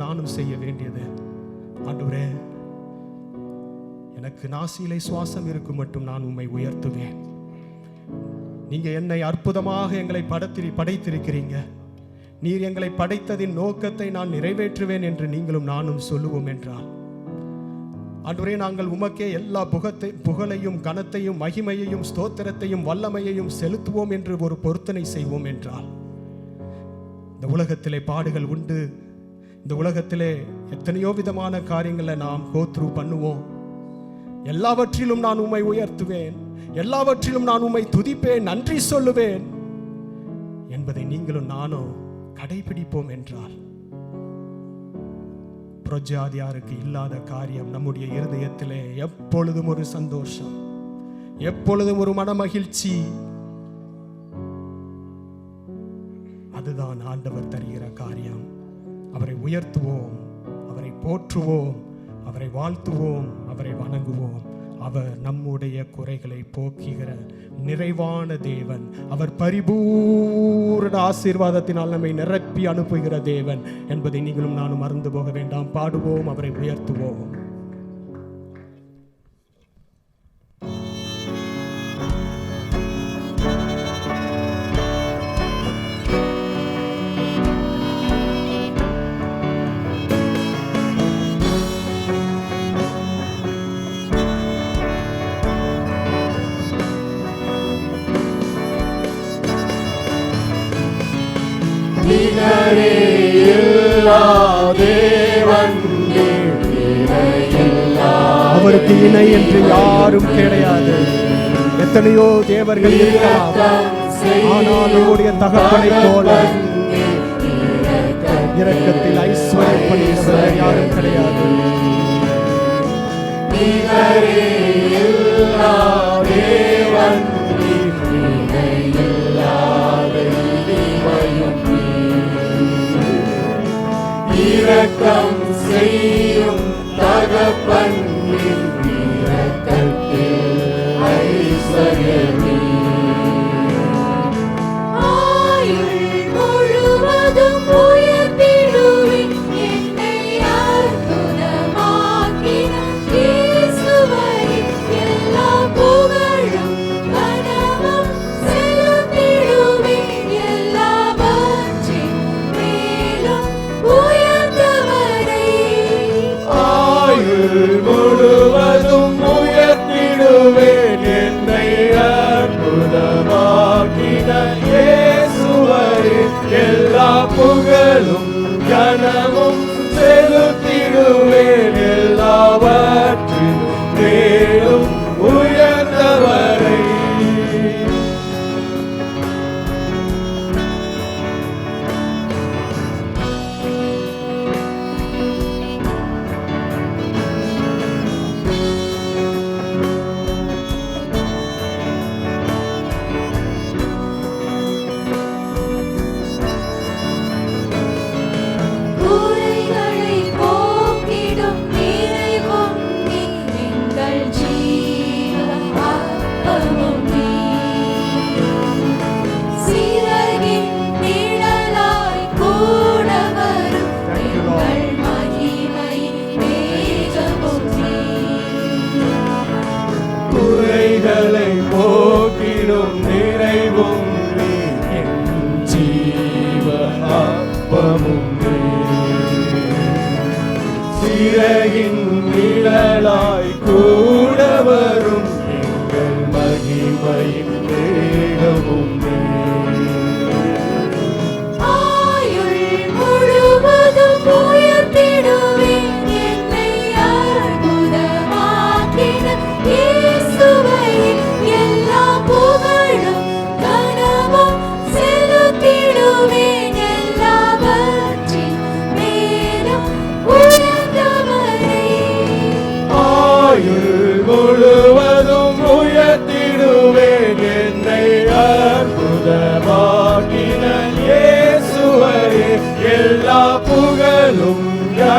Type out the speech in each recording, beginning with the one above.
நீங்களும் நானும் செய்ய வேண்டியது. ஆண்டவரே எனக்கு நாசியிலே சுவாசம் இருக்கும் மட்டும் நான் உண்மை உயர்த்துவேன். நீங்க என்னை அற்புதமாக எங்களை படத்திரி படைத்திருக்கிறீங்க. நீர் எங்களை படைத்ததின் நோக்கத்தை நான் நிறைவேற்றுவேன் என்று நீங்களும் நானும் சொல்லுவோம் என்றால். அன்றுவரே நாங்கள் உமக்கே எல்லா புகத்தை புகழையும் கனத்தையும் மகிமையையும் ஸ்தோத்திரத்தையும் வல்லமையையும் செலுத்துவோம் என்று ஒரு பொருத்தனை செய்வோம் என்றால். இந்த உலகத்திலே பாடுகள் உண்டு. இந்த உலகத்திலே எத்தனையோ விதமான காரியங்களை நாம் கோத்ரூ பண்ணுவோம். எல்லாவற்றிலும் நான் உம்மை உயர்த்துவேன். எல்லாவற்றிலும் நான் உம்மை துதிப்பேன் நன்றி சொல்லுவேன் என்பதை நீங்களும் நானும் கடைபிடிப்போம் என்றால் புரஜாதியாருக்கு இல்லாத காரியம் நம்முடைய இருதயத்திலே எப்பொழுதும் ஒரு சந்தோஷம் எப்பொழுதும் ஒரு மனமகிழ்ச்சி. அதுதான் ஆண்டவர் தருகிற காரியம். அவரை உயர்த்துவோம் அவரை போற்றுவோம் அவரை வாழ்த்துவோம் அவரை வணங்குவோம். அவர் நம்முடைய குறைகளை போக்குகிற நிறைவான தேவன். அவர் பரிபூர்ண ஆசீர்வாதத்தினால் நம்மை நிரப்பி அனுப்புகிற தேவன் என்பதை நீங்களும் நானும் மறந்து போக வேண்டாம். பாடுவோம் அவரை உயர்த்துவோம். அவருக்கு இணை என்று யாரும் கிடையாது. எத்தனையோ தேவர்கள் இருக்கலாம். ஆனால் உங்களுடைய தகப்பனை போல இரக்கத்தில் ஐஸ்வர்யப்படுகிறவர் யாரும் கிடையாது. நிகரே இரக்கம்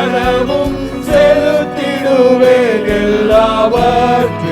கனமும் செலுத்திடுவேன் எல்லாவற்றினும்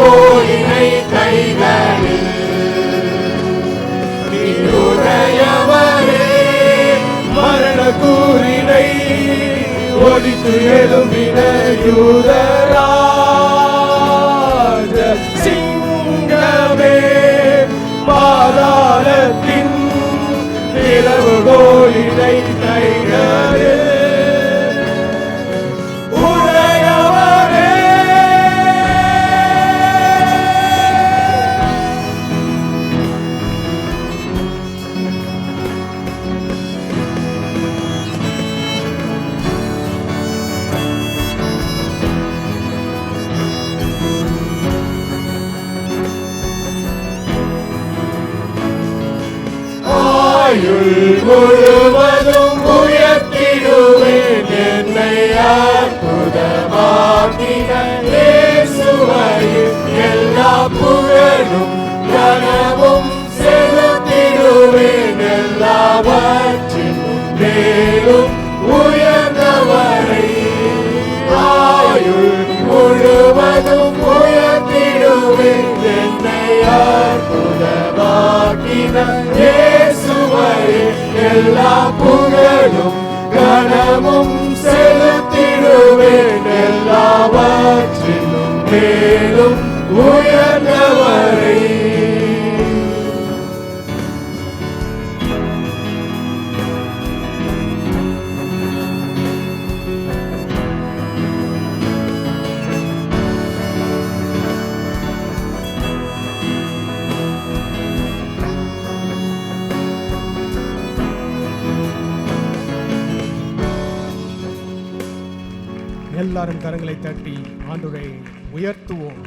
பிளவு கோயினை கைகளில் நீருடையவரே மரண கூறினை ஒழித்து எழுப்பின யூதராஜ சிங்கமே பாதாளத்தின் இரவு கோயிலை ஆயுள் முழுவதும் உயர்த்திடுவேன். என்னை அற்புதமாக்கின எல்லா புகழும் கனவும் செலுத்திடுவேன். எல்லாவற்றின் மேலும் உயர்ந்தவரை ஆயுள் முழுவதும் உயர்த்திடுவேன். என்னை அற்புதமாக்கின எல்லா புகழும் கனமும் செலுத்திடுவேன். எல்லாவற்றிலும் மேலும் உயர் எல்லாரும் கரங்களை தட்டி ஆண்டுரை உயர்த்துவோம்.